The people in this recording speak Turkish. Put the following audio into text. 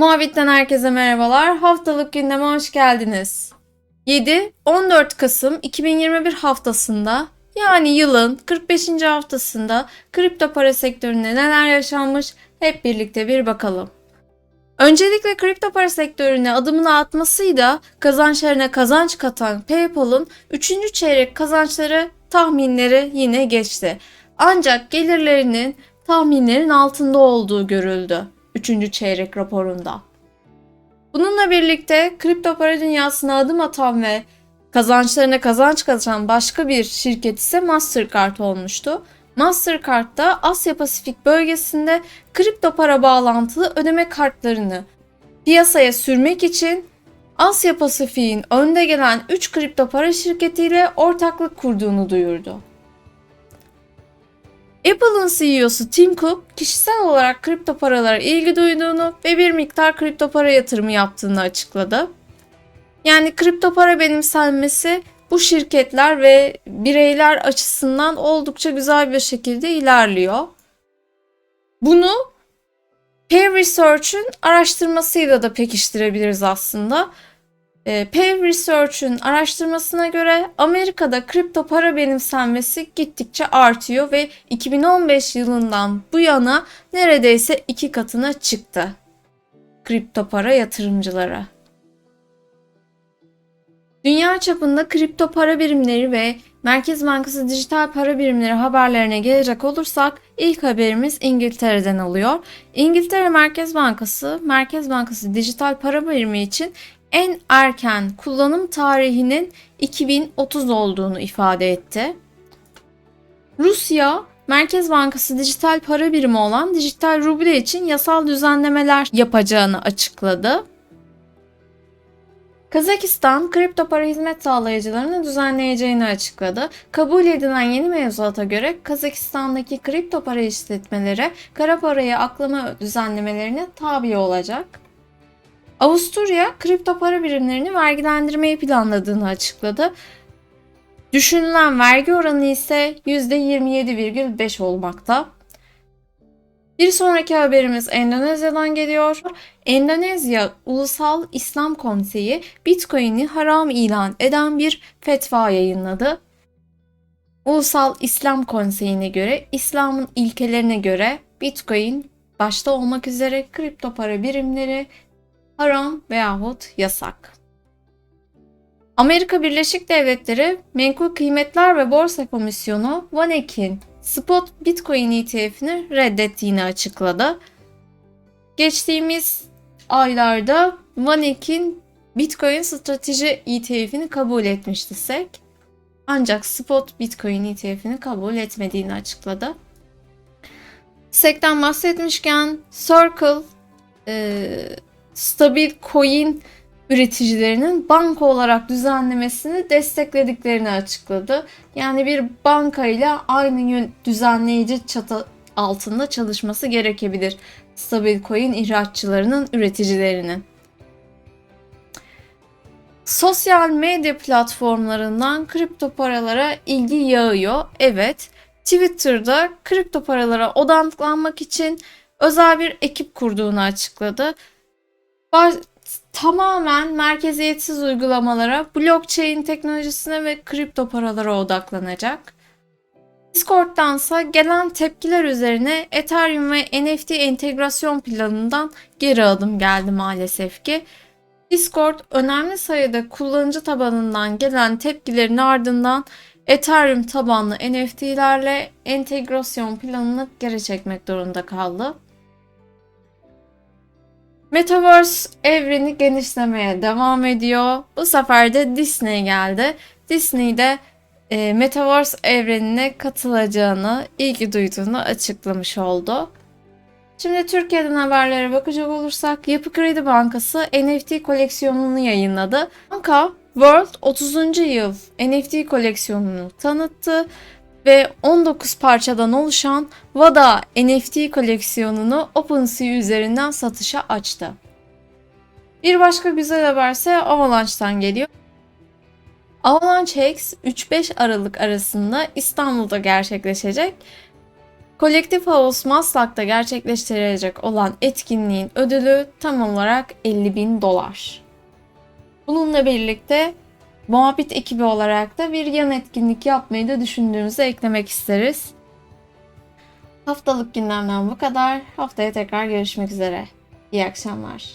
Muhabbitten herkese merhabalar. Haftalık gündeme hoş geldiniz. 7-14 Kasım 2021 haftasında yani yılın 45. haftasında kripto para sektöründe neler yaşanmış hep birlikte bir bakalım. Öncelikle kripto para sektörüne adımını atmasıyla kazançlarına kazanç katan PayPal'ın 3. çeyrek kazançları tahminleri yine geçti. Ancak gelirlerinin tahminlerin altında olduğu görüldü 3. çeyrek raporunda. Bununla birlikte kripto para dünyasına adım atan ve kazançlarına kazanç katan başka bir şirket ise Mastercard olmuştu. Mastercard da Asya Pasifik bölgesinde kripto para bağlantılı ödeme kartlarını piyasaya sürmek için Asya Pasifik'in önde gelen 3 kripto para şirketiyle ortaklık kurduğunu duyurdu. Apple'ın CEO'su Tim Cook kişisel olarak kripto paralara ilgi duyduğunu ve bir miktar kripto para yatırımı yaptığını açıkladı. Yani kripto para benimsenmesi bu şirketler ve bireyler açısından oldukça güzel bir şekilde ilerliyor. Bunu Pew Research'ın araştırmasıyla da pekiştirebiliriz aslında. E, Pew Research'ın araştırmasına göre Amerika'da kripto para benimsenmesi gittikçe artıyor ve 2015 yılından bu yana neredeyse iki katına çıktı kripto para yatırımcılara. Dünya çapında kripto para birimleri ve Merkez Bankası dijital para birimleri haberlerine gelecek olursak ilk haberimiz İngiltere'den oluyor. İngiltere Merkez Bankası, Merkez Bankası dijital para birimi için en erken kullanım tarihinin 2030 olduğunu ifade etti. Rusya Merkez Bankası dijital para birimi olan dijital ruble için yasal düzenlemeler yapacağını açıkladı. Kazakistan kripto para hizmet sağlayıcılarını düzenleyeceğini açıkladı. Kabul edilen yeni mevzuata göre Kazakistan'daki kripto para işletmeleri kara parayı aklama düzenlemelerine tabi olacak. Avusturya kripto para birimlerini vergilendirmeyi planladığını açıkladı. Düşünülen vergi oranı ise %27,5 olmakta. Bir sonraki haberimiz Endonezya'dan geliyor. Endonezya Ulusal İslam Konseyi Bitcoin'i haram ilan eden bir fetva yayınladı. Ulusal İslam Konseyi'ne göre İslam'ın ilkelerine göre Bitcoin başta olmak üzere kripto para birimleri haram veyahut yasak. Amerika Birleşik Devletleri Menkul Kıymetler ve Borsa Komisyonu VanEck'in spot Bitcoin ETF'ini reddettiğini açıkladı. Geçtiğimiz aylarda VanEck'in Bitcoin strateji ETF'ini kabul etmişti SEC. Ancak spot Bitcoin ETF'ini kabul etmediğini açıkladı. SEC'ten bahsetmişken Circle e, stabil coin üreticilerinin banka olarak düzenlemesini desteklediklerini açıkladı. Yani bir banka ile aynı düzenleyici çatı altında çalışması gerekebilir. Stabil coin ihraççılarının, üreticilerinin. Sosyal medya platformlarından kripto paralara ilgi yağıyor. Evet, Twitter'da kripto paralara odaklanmak için özel bir ekip kurduğunu açıkladı tamamen merkeziyetsiz uygulamalara, blockchain teknolojisine ve kripto paralara odaklanacak. Discord'dansa gelen tepkiler üzerine Ethereum ve NFT entegrasyon planından geri adım geldi maalesef ki. Discord önemli sayıda kullanıcı tabanından gelen tepkilerin ardından Ethereum tabanlı NFT'lerle entegrasyon planını geri çekmek durumunda kaldı. Metaverse evreni genişlemeye devam ediyor. Bu sefer de Disney geldi. Disney de e, Metaverse evrenine katılacağını, ilgi duyduğunu açıklamış oldu. Şimdi Türkiye'den haberlere bakacak olursak Yapı Kredi Bankası NFT koleksiyonunu yayınladı. Banka World 30. yıl NFT koleksiyonunu tanıttı ve 19 parçadan oluşan VADA NFT koleksiyonunu OpenSea üzerinden satışa açtı. Bir başka güzel haberse Avalanche'tan geliyor. Avalanche X 3-5 Aralık arasında İstanbul'da gerçekleşecek. Kolektif Havuz Maslak'ta gerçekleştirilecek olan etkinliğin ödülü tam olarak 50 bin dolar. Bununla birlikte Muhabbet ekibi olarak da bir yan etkinlik yapmayı da düşündüğümüzü eklemek isteriz. Haftalık gündemden bu kadar. Haftaya tekrar görüşmek üzere. İyi akşamlar.